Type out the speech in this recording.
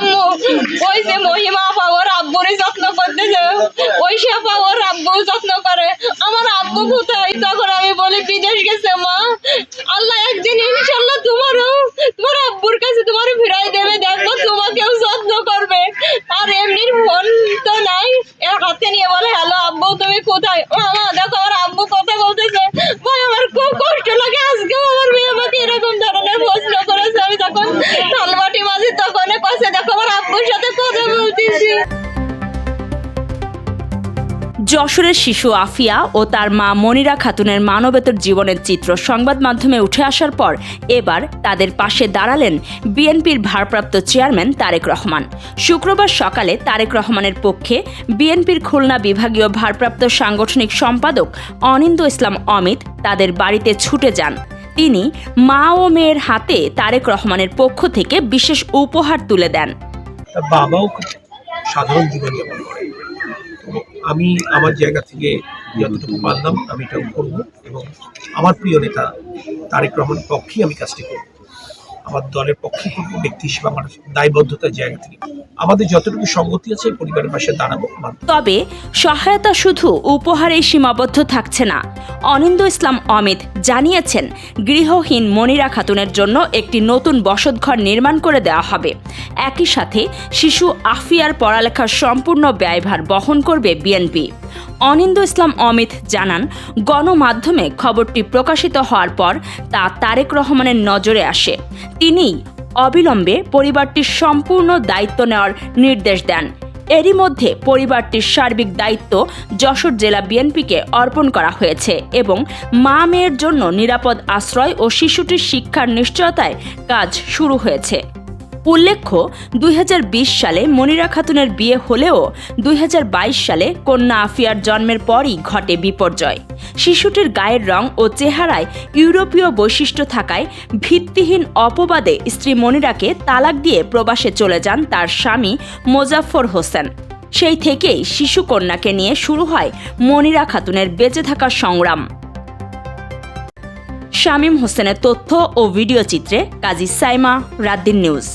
আম্মু, ওই যে মহিমা আপা ওর আব্বুরই যত্ন করতেছে। ওই সে আপা ওর আব্বু যত্ন করে। আমার আব্বু কোথায়? তখন আমি বলি, বিদেশ গেছে মা। আল্লাহ একদিন ইনশাল্লাহ তোমারও, তোমার আব্বুর কাছে তোমার ফিরাই দেবে। দেখব তোমাকেও যত্ন করবে। আর এমনির ফোন তো নাই। এ হাতে নিয়ে বলে, হ্যালো আব্বু, তুমি কোথায়? ও মা, দেখো আমার আব্বু কথা বলতেছে। ভাই, আমার খুব কষ্ট লাগে। আজকেও আমার মেয়ে আমাকে এরকম ধরনের প্রশ্ন করেছে। আমি তখন যশোরের শিশু আফিয়া ও তার মা মনিরা খাতুনের মানবেতর জীবনের চিত্র সংবাদ মাধ্যমে উঠে আসার পর এবার তাদের পাশে দাঁড়ালেন বিএনপির ভারপ্রাপ্ত চেয়ারম্যান তারেক রহমান। শুক্রবার সকালে তারেক রহমানের পক্ষে বিএনপির খুলনা বিভাগীয় ভারপ্রাপ্ত সাংগঠনিক সম্পাদক অনিন্দ ইসলাম অমিত তাদের বাড়িতে ছুটে যান। তিনি মা ও মেয়ের হাতে তারেক রহমানের পক্ষ থেকে বিশেষ উপহার তুলে দেন। বাবাও সাধারণ জীবনযাপন আমি আমার জায়গা থেকে যতটুকু পারলাম আমি এটা করব এবং আমার প্রিয় নেতা তারেক রহমান পক্ষেই আমি কাজটি করব। আমার দলের পক্ষে ব্যক্তি হিসেবে আমার দায়বদ্ধতার জায়গা থেকে আমাদের যতটুকু সঙ্গতি আছে পরিবারের পাশে দাঁড়াবো তবে সহায়তা শুধু উপহারেই সীমাবদ্ধ থাকছে না। অনিন্দ ইসলাম অমিত জানিয়েছেন, গৃহহীন মনিরা খাতুনের জন্য একটি নতুন বসতঘর নির্মাণ করে দেওয়া হবে। একই সাথে শিশু আফিয়ার পড়ালেখার সম্পূর্ণ ব্যয়ভার বহন করবে বিএনপি। অনিন্দ ইসলাম অমিত জানান, গণমাধ্যমে খবরটি প্রকাশিত হওয়ার পর তা তারেক রহমানের নজরে আসে। তিনিই অবিলম্বে পরিবারটির সম্পূর্ণ দায়িত্ব নেওয়ার নির্দেশ দেন। এরই মধ্যে পরিবারটির সার্বিক দায়িত্ব যশোর জেলা বিএনপিকে অর্পণ করা হয়েছে এবং মা মেয়ের জন্য নিরাপদ আশ্রয় ও শিশুটির শিক্ষার নিশ্চয়তায় কাজ শুরু হয়েছে। উল্লেখ্য, দুই হাজার বিশ সালে মনিরা খাতুনের বিয়ে হলেও দুই হাজার বাইশ সালে কন্যা আফিয়ার জন্মের পরই ঘটে বিপর্যয়। শিশুটির গায়ের রং ও চেহারায় ইউরোপীয় বৈশিষ্ট্য থাকায় ভিত্তিহীন অপবাদে স্ত্রী মনিরাকে তালাক দিয়ে প্রবাসে চলে যান তার স্বামী মোজাফফর হোসেন। সেই থেকেই শিশু কন্যাকে নিয়ে শুরু হয় মনিরা খাতুনের বেঁচে থাকার সংগ্রাম। শামীম হোসেনের তথ্য ও ভিডিও চিত্রে কাজী সাইমা, রাদ্দিন নিউজ।